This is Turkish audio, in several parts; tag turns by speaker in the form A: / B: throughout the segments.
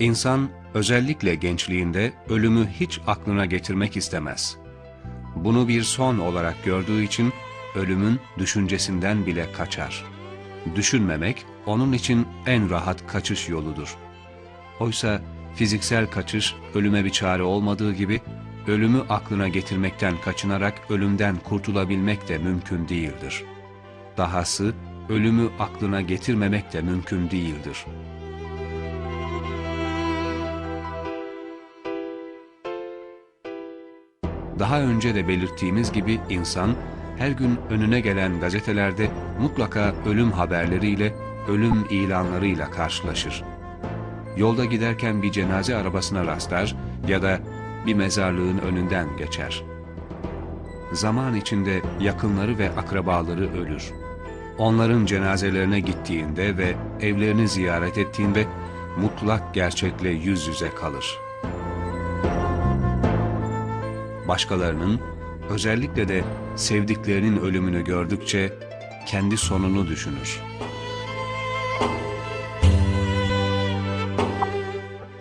A: İnsan özellikle gençliğinde ölümü hiç aklına getirmek istemez. Bunu bir son olarak gördüğü için ölümün düşüncesinden bile kaçar. Düşünmemek onun için en rahat kaçış yoludur. Oysa fiziksel kaçış ölüme bir çare olmadığı gibi ölümü aklına getirmekten kaçınarak ölümden kurtulabilmek de mümkün değildir. Dahası ölümü aklına getirmemek de mümkün değildir. Daha önce de belirttiğimiz gibi insan her gün önüne gelen gazetelerde mutlaka ölüm haberleriyle, ölüm ilanlarıyla karşılaşır. Yolda giderken bir cenaze arabasına rastlar ya da bir mezarlığın önünden geçer. Zaman içinde yakınları ve akrabaları ölür. Onların cenazelerine gittiğinde ve evlerini ziyaret ettiğinde mutlak gerçekle yüz yüze kalır. Başkalarının, özellikle de sevdiklerinin ölümünü gördükçe kendi sonunu düşünür.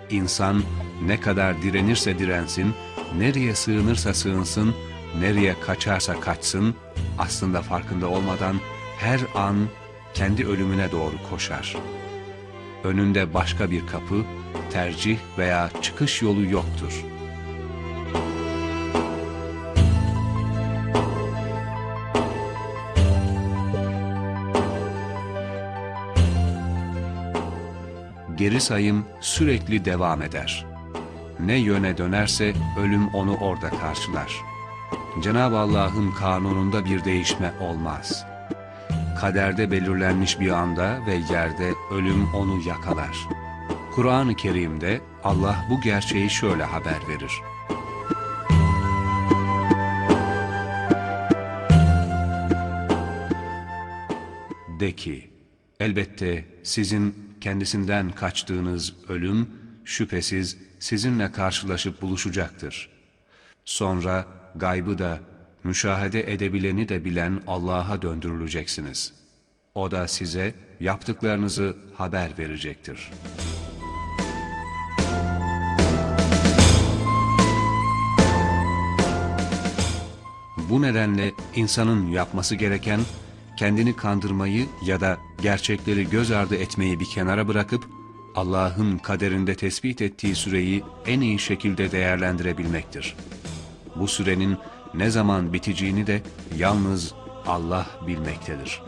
A: İnsan ne kadar direnirse dirensin, nereye sığınırsa sığınsın, nereye kaçarsa kaçsın, aslında farkında olmadan her an kendi ölümüne doğru koşar. Önünde başka bir kapı, tercih veya çıkış yolu yoktur. Geri sayım sürekli devam eder. Ne yöne dönerse ölüm onu orada karşılar. Cenab-ı Allah'ın kanununda bir değişme olmaz. Kaderde belirlenmiş bir anda ve yerde ölüm onu yakalar. Kur'an-ı Kerim'de Allah bu gerçeği şöyle haber verir. De ki, elbette sizin kendisinden kaçtığınız ölüm şüphesiz sizinle karşılaşıp buluşacaktır. Sonra gaybı da, müşahede edebileni de bilen Allah'a döndürüleceksiniz. O da size yaptıklarınızı haber verecektir. Bu nedenle insanın yapması gereken kendini kandırmayı ya da gerçekleri göz ardı etmeyi bir kenara bırakıp Allah'ın kaderinde tespit ettiği süreyi en iyi şekilde değerlendirebilmektir. Bu sürenin ne zaman biteceğini de yalnız Allah bilmektedir.